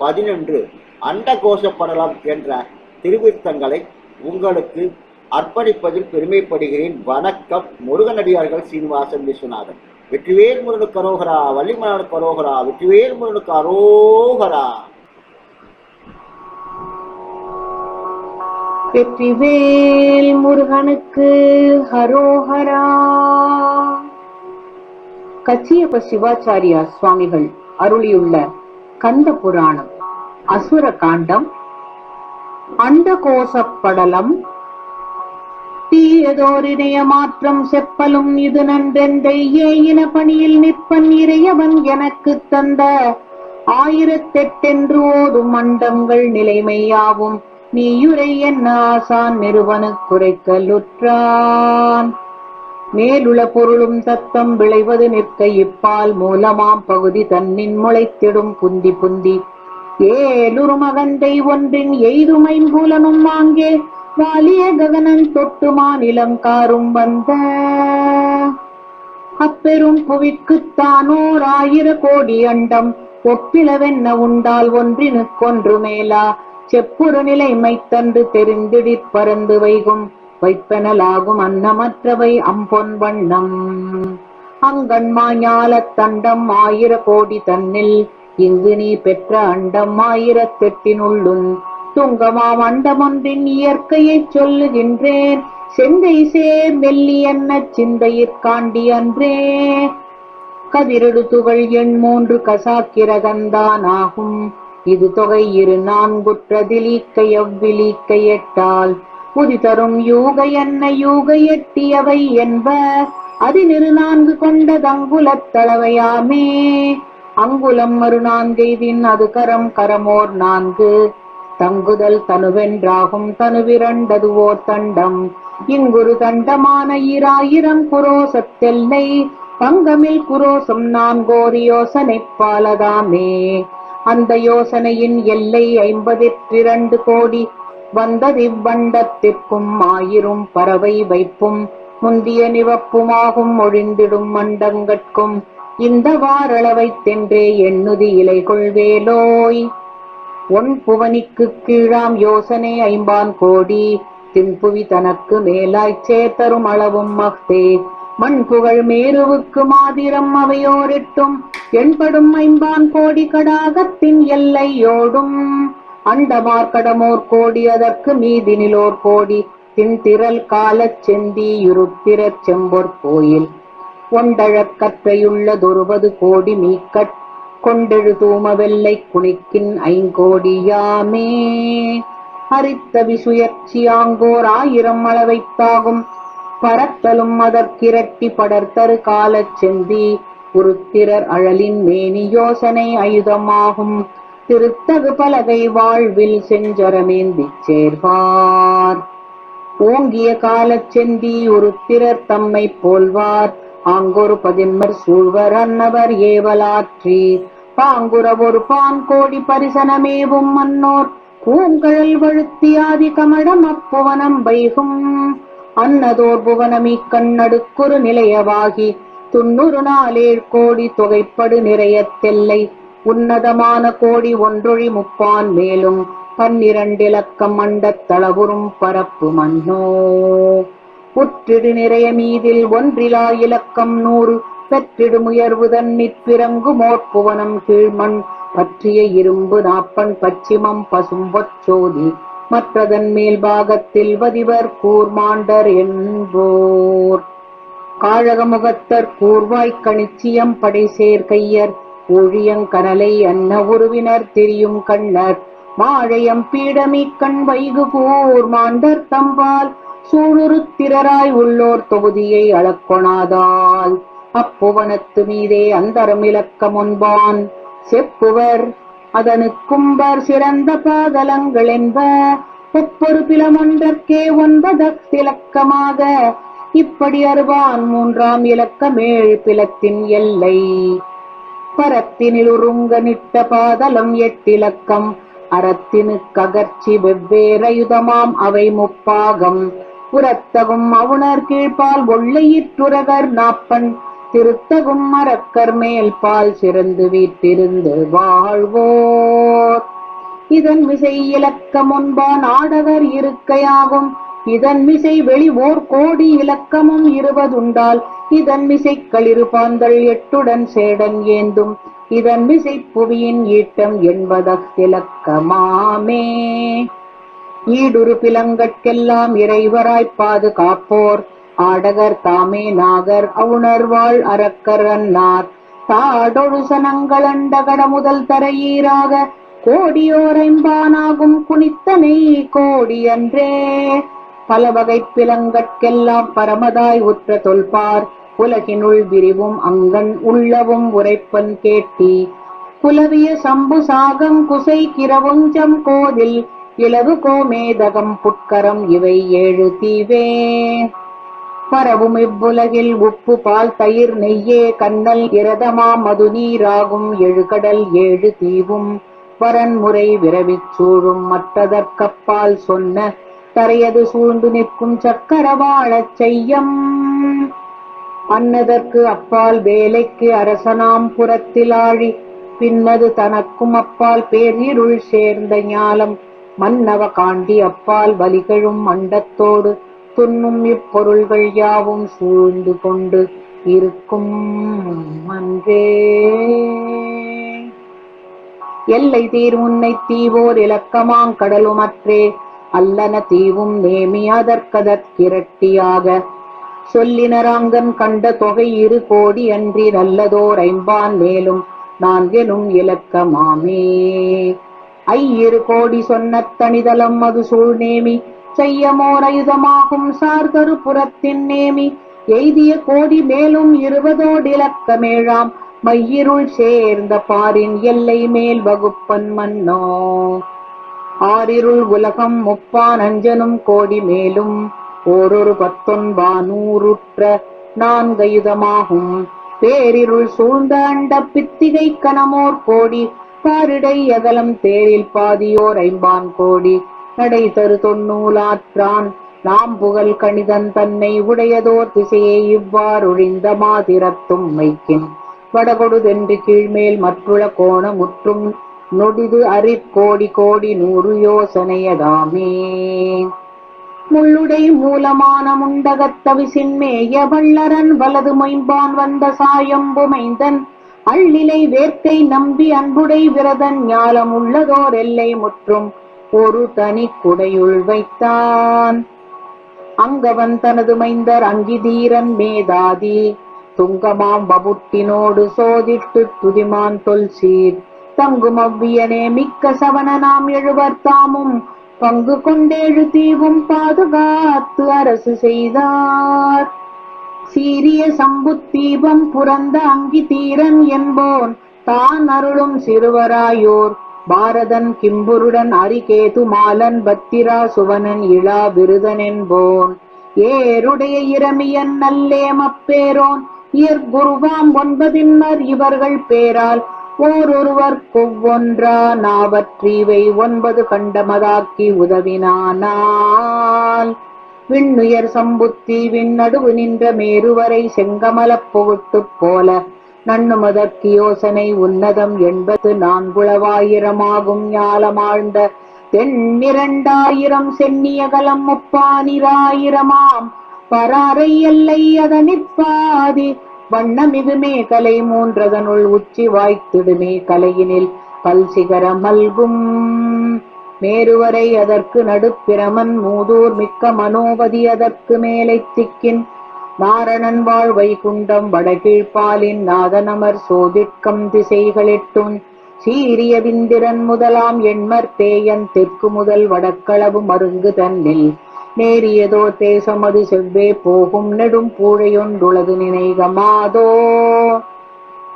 பதினொன்று அண்டகோஷப்படலம் என்ற திருவிருத்தங்களை உங்களுக்கு அர்ப்பணிப்பதில் பெருமைப்படுகிறேன். வணக்கம். முருகனடியார்கள் சீனிவாசன் விஸ்வநாதன். வெற்றிவேல் முருகனுக்கு அரோகரா. வள்ளிமலனுக்கு கரோகரா வெற்றிவேல் முருகனுக்கு அரோகரா. வெற்றிவேல் முருகனுக்கு ஹரோஹரா கச்சியப்ப சிவாச்சாரியா சுவாமிகள் அருளியுள்ள கந்த புராணம் அசுர காண்டம் அண்டகோசப்படலம். தீயதோரிணைய மாற்றம் செப்பலும் இது நன்றெந்தை ஏயின பணியில் நிற்பன் இறையவன் எனக்கு தந்த ஆயிரத்தெட்டென்று ஓதும் மண்டங்கள் நிலைமையாவும் நீயுரை என்ன ஆசான் நிறுவனு குறைக்கலுற்றான் மேலுள பொருளும் சத்தம் விளைவது நிற்க இப்பால் மூலமாம் பகுதி தன்னின் முளைத்திடும் புந்தி புந்தி. ஏலுரு மகந்தை ஒன்றின் எய்துமைம்புலனும் ஆங்கே வாலிய ககனன் தொட்டு மாநிலம் காரும் வந்த. அப்பெரும் புவிக்குத்தானோர் ஆயிர கோடி அண்டம் ஒப்பிலவென்ன உண்டால் ஒன்றினுக்கொன்று மேலா? செப்புறு நிலைமை தன்று தெரிந்திடிற் பறந்து வைகும். வைப்பெனலாகும் அன்னமற்றவை அம்பொன் வண்ணம். அங்கண்மா ஞாலத் தண்டம் ஆயிர கோடி தன்னில் இங்கு நீ பெற்ற அண்டம் ஆயிரத்தெட்டினுள்ளும் துங்கமாம் அண்டமொன்றின் இயற்கையைச் சொல்லுகின்றேன் செந்தை சேர் மெல்லியன்ன சிந்தையிற்காண்டி அன்றே. கதிரடு துகள் எண் மூன்று கசாக்கிரகந்தான் ஆகும். இது தொகை இரு நான்குற்றதிலீக்க எவ்விலீக்க எட்டால். புதி தரும் யூக என்ன யூக எட்டியவை என்ப. அதினிரு நான்கு கொண்ட அங்குலத்தளவையாமே அங்குலம் மறு நான்கெய்தின் அது கரம் கரமோர் நான்கு. தங்குதல் தனுவென்றாகும் தனுவிரண்டது ஓர் தண்டம். இங்குரு தண்டமான ஈராயிரம் குரோசத்தெல்லை பங்கமில் குரோசம் நான்கோர் யோசனை பாலதாமே. அந்த யோசனையின் எல்லை ஐம்பதிற்றிரண்டு கோடி வந்ததிவ்வண்டத்திற்கும் ஆயிரும் பறவை வைப்பும் முந்திய நிவப்புமாகும் ஒழிந்திடும் மண்டங்கட்கும். இந்த வாரளவைத் தென்றே எண்ணுதி இலை கொள்வேலோய் ஒன் புவனிக்கு கீழாம் யோசனை ஐம்பான் கோடி தின்புவி தனக்கு மேலாய்ச் சேர்த்தரும் அளவும் மஃதே. மண்புகழ் மேருவுக்கு மாதிரம் அவையோரிட்டும் என்படும் ஐம்பான் கோடி கடாகத்தின் எல்லையோடும். அண்டமார் கடமோர் கோடி அதற்கு மீதினிலோர் கோடி. திண்திரல் காலச் செந்தி யுருத்திரச் செம்பொற் கோயில். ஒண்டழக் கற்றையுள்ளதொருபது கோடி மீக்கட். கொண்டெழு தூமவெல்லை குணிக்கின் ஐங்கோடியாமே அரித்த விசுயர்ச்சியாங்கோர் ஆயிரம் அளவைத்தாகும். பரத்தலும் அதற்கிரட்டி படர்த்தரு காலச் செந்தி. உருத்திரர் அழலின் மேனி யோசனை ஆயுதமாகும் திருத்தகு பலகை வாழ்வில் செஞ்சரமேந்திச் சேர்வார் ஓங்கிய காலச் செந்தி உருத்திரர் தம்மை போல்வார். ஆங்கொரு பதின்மர் சூழ்வர் அன்னவர் ஏவலாற்றி. பாங்குற ஒரு பான் கோடி பரிசனமேவும் மன்னோர். பூங்கழல் வழுத்தியாதி கமடம் அப்புவனம் வைகும். அன்னதோர் புவனமி கண்ணடுக்குறு நிலையவாகி. துண்ணூறு நாளேழ் கோடி தொகைப்படு நிறைய தெல்லை. உன்னதமான கோடி ஒன்றொழி முப்பான் மேலும் பன்னிரண்டிலக்கம் மண்டத்தளவுறும் பரப்பு மன்னோ. உற்றிடு நிறைய மீதில் ஒன்றிலா இலக்கம் நூறு பெற்றிடு முயர்வு தன்னிற் பிறங்கு கீழ்மண் பற்றிய இரும்பு நாப்பன் பச்சிமம் பசும்பொச்சோதி மற்றதன் மேல் பாகத்தில் வதிவர் கூர்மாண்டர் என்போர். காழகமுகத்தர் கூர்வாய்க் கணிச்சியம் படை சேர்க்கையர் ஊழியங்கனலை அன்ன உருவினர் தெரியும் கண்ணர். மாழையம் பீடமிக்கண் வைகு கூர்மாண்டர் தம்பால். சூழுருத்திரராய் உள்ளோர் தொகுதியை அளக்கொணாதால். அப்புவனத்து மீதே அந்தரம் இலக்க முன்பான். செப்புவர் அதனுக்கும்பர் சிறந்த பாதலங்கள் என்ப. ஒப்பொரு பிலமொன்றற்கே திலக்கமாக. இப்படி அறுவான் மூன்றாம் இலக்கமேழ் பிலத்தின் எல்லை. பரத்தினில் உருங்க நிட்ட பாதலம் எட்டிலக்கம். அறத்தினு ககர்ச்சி வெவ்வேறயுதமாம் அவை முப்பாகம். புறத்தகும் அவுணர் கீழ்பால் ஒள்ளையிற்றுரகர் நாப்பன். திருத்தகும் மரக்கர் மேல் பால் சிறந்து வீட்டிருந்து வாழ்வோர். இதன் மிசை இலக்கம் முன்பான் ஆடவர் இருக்கையாகும். இதன் மிசை வெளிவோர் கோடி இலக்கமும் இருபதுண்டால் இதன் மிசை களிறுபாந்தள் எட்டுடன் சேடன் ஏந்தும். இதன் மிசை புவியின் ஈட்டம் என்பதற்கிலக்கமாமே ஈடுரு பிலங்கட்கெல்லாம் இறைவராய்ப் பாதுகாப்போர். ஆடகர் தாமே நாகர் அவுணர்வாள் அரக்கர் அன்னார். தாடொழு சனங்களண்டகட முதல் தரையீராக கோடியோரைம்பானாகும் குனித்தனை கோடி அன்றே. பல வகை பிலங்கட்கெல்லாம் பரமதாய் உற்ற தொல்பார். உலகினுள் விரிவும் அங்கன் உள்ளவும் உரைப்பன் கேட்டி. குலவிய சம்பு சாகம் குசை கிரவுஞ்சம் கோதில் இளவு கோமேதகம் புட்கரம் இவை ஏழு தீவே. பரவும் இவ்வுலகில் உப்பு பால் தயிர் நெய்யே கண்ணல் இரதமா மது நீராகும் எழுகடல் ஏழு தீவும். வரன்முறை விரவிச் சூழும் மற்றதற்கப்பால் சொன்ன தரையது சூழ்ந்து நிற்கும் சக்கரவாழச் செய்யம். அன்னதற்கு அப்பால் வேலைக்கு அரசனாம் புறத்திலாழி பின்னது தனக்கும் அப்பால் பேரிருள் சேர்ந்த ஞாலம். மன்னவ காண்டி அப்பால் வலிகழும் மண்டத்தோடு துண்ணும் இப்பொருள்கள் யாவும் சூழ்ந்து கொண்டு இருக்கும் அன்றே. எல்லை தீர் முன்னை தீவோர் இலக்கமாங் கடலுமற்றே அல்லன தீவும் நேமி அதற்கதற்கிரட்டியாக சொல்லினராங்கன் கண்ட தொகை இரு கோடி அன்றி நல்லதோர் ஐம்பான் மேலும் நான்கெனும் இலக்கமாமே ஐயிரு கோடி சொன்ன தனிதலம் அது சூழ்நேமி செய்யமோர் அயுதமாகும் சார்தரு புறத்தின் நேமி. எய்திய கோடி மேலும் இருபதோடிலக்கமேழாம் மையிருள் சேர்ந்த பாரின் எல்லை மேல் வகுப்பன் மன்னோ. ஆறிருள் உலகம் முப்பான் அஞ்சனும் கோடி மேலும் ஓரொரு பத்தொன்பானூறுற்ற நான்கையுதமாகும் பேரிருள் சூழ்ந்த அண்ட பித்திகை கணமோர் கோடி பாரிடை அகலம் தேரில் பாதியோர் ஐம்பான் கோடி. நடை தரு தொன்னூலாற்றான் நாம் புகழ் கணிதன் தன்னை உடையதோர் திசையை இவ்வாறொழிந்த மாதிரத்தும் மைக்கின் வடகொடுதென்று கீழ்மேல் மற்றுள கோண முற்றும் நொடிது அரிக்கோடி கோடி நூறு யோசனையதாமே. முள்ளுடை மூலமான முண்டகத்தவிசின் மேய வள்ளரன் வலது மொயம்பான் வந்த சாயம்புமைந்தன் அள்ளிலை வேர்க்கை நம்பி அன்புடை விரதன் ஞாலம் உள்ளதோர் எல்லை முற்றும் ஒரு தனி குடையுள் வைத்தான். அங்கவன் தனது மைந்தர் அங்கிதீரன் மேதாதி. துங்கமாம் வபுட்டினோடு சோதிட்டு துதிமான் தொல்சீர். தங்குமவ்வியனே தங்கும் அவ்வியனே மிக்க சவண நாம் எழுவர் தாமும். பங்கு கொண்டேழு தீவும் பாதுகாத்து அரசு செய்தார். சீரிய சம்புத்தீபம் புரந்த அங்கி தீரன் என்போன் தான் அருளும் சிறுவராயோர். பாரதன் கிம்புருடன் அரிகேது மாலன் பத்திரா சுவனன் இளா விருதன் என்போன். ஏருடைய இரமியன் நல்லேமப்பேரோன் இயற்குருவாம் ஒன்பதின்மர் இவர்கள் பேரால் ஓரொருவர் கொவ்வொன்றா நாவற்றீவை ஒன்பது கண்டமதாக்கி உதவினானால். விண்ணுயர் சம்புத்தி விண்ணடுவு நின்ற மேருவரை செங்கமலப் புகுட்டுப் போல நண்ணுமதற்கு யோசனை உன்னதம் எண்பது நான்குளவாயிரமாகும் ஞாலமாழ்ந்த தென்னிரண்டாயிரம் சென்னியகலம் முப்பானிராயிரமாம். பராரை எல்லை அதனிப்பாதி வண்ணமிதுமே கலை மூன்றதனுள் உச்சி வாய்த்திடுமே கலையினில் பல்சிகரம் மல்கும். மேருவரை அதற்கு நடுப்பிரமன் மூதூர் மிக்க மனோவதி அதற்கு மேலை திக்கின் நாரணன் வாழ் வைகுண்டம் வடகீழ்பாலின் நாதனமர் சோதிட்கம் திசைகளிட்டும் சீரிய விந்திரன் முதலாம் எண்மர் தேயன் தெற்கு முதல் வடக்களவு மருங்கு தன்னில். நேரியதோ தேசமது செவ்வே போகும் நெடும் பூழையொன்றுளது நினைகமாதோ.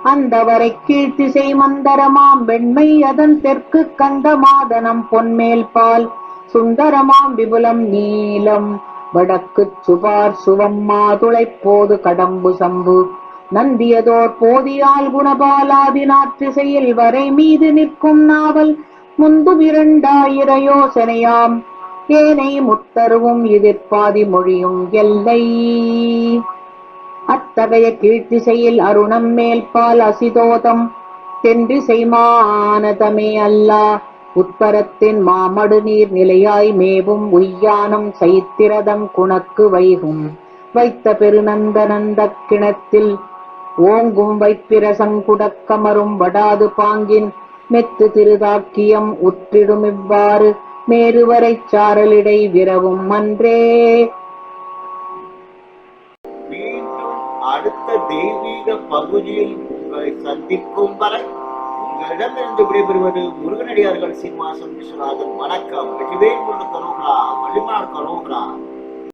அந்தவரை கீழ்த்திசை மந்தரமாம் வெண்மை அதன் தெற்கு கந்தமாதனம் பொன்மேல் பால். சுந்தரமாம் விபுலம் நீலம் வடக்குச் சுபார் சுவம் மாதுளைப் போது கடம்பு சம்பு. நந்தியதோர் போதியால் குணபாலாதி நாற்றிசையில் வரை மீது நிற்கும் நாவல் முந்து இரண்டாயிர யோசனையாம் ஏனை முத்தருவும் எதிர்பாதி மொழியும் எல்லை. அத்தகைய கீழ்த்திசையில் அருணம் மேல் பால் அசிதோதம். தென்றிசைமானதமே அல்லா. உட்பரத்தின் மாமடு நீர் நிலையாய் மேவும் உய்யானம் சைத்திரதம் குணக்கு வைகும். வைத்த பெருநந்தனந்த கிணத்தில் ஓங்கும் வைப்பிரசங்குடக்கமரும் வடாது பாங்கின். மெத்து திருதாக்கியம் உற்றிடும் இவ்வாறு மேருவரை சாரலிடை விரவும் அன்றே மீண்டும் அடுத்த தெய்வீக பகுதியில் உங்களை சந்திக்கும் வரை உங்களிடமிருந்து விடைபெறுவது முருகனடியார்கள் சீனிவாசன் விஸ்வநாதன். வணக்கம். வெற்றிவேல் முருகன் கரோகரா வழிமார் கரோகரா.